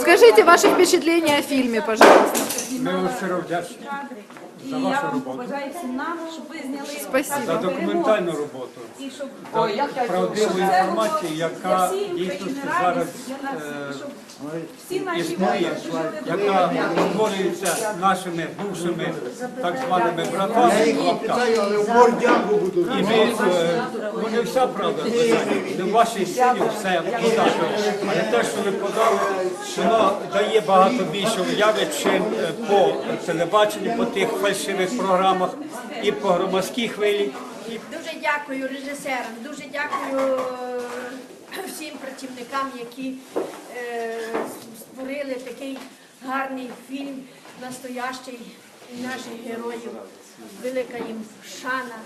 Скажите ваши впечатления о фильме, пожалуйста. Ми вам щиро вдячні і за я вашу вам роботу. побажаю всім нам, щоб ви зняли Спасибо. за документальну роботу, і щоб за правдиву інформацію, яка дійсно зараз е, всі наші існує, воїни жили яка створюється нашими бувшими так званими братами. в лапках. але в мордяку буду. І ми, е, ну не вся правда, звичайно, не в вашій силі все подати. Але те, ви подали, воно дає багато більше уяви, чим е, по телебаченню, по тих фальшивих програмах і по громадській хвилі. Дуже дякую режисерам, дуже дякую е, всім працівникам, які е, створили такий гарний фільм, настоящий наших героїв. Велика їм шана.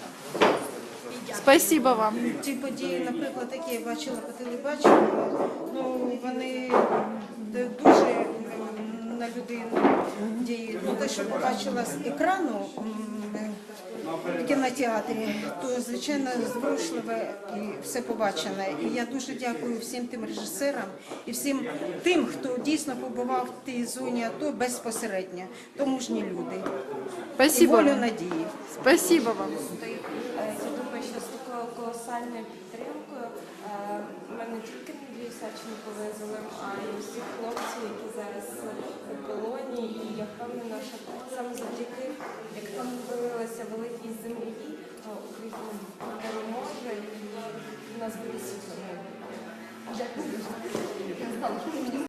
Спасибо вам. Ці події, наприклад, які я бачила по телебаченню, ну людину діють. Ну, те, що побачила з екрану в кінотеатрі, то звичайно зворушливе і все побачене. І я дуже дякую всім тим режисерам і всім тим, хто дійсно побував в тій зоні АТО безпосередньо. То мужні люди. І Спасибо волю надії. Спасибо вам. Е, Я думаю, що з такою колосальною підтримкою е, ми не тільки Савченко повезли, а й усіх хлопців, які зараз у полоні. І я впевнена, що саме завдяки, як там виявилося великій землі, то Україна переможе і в нас буде світло. Дякую.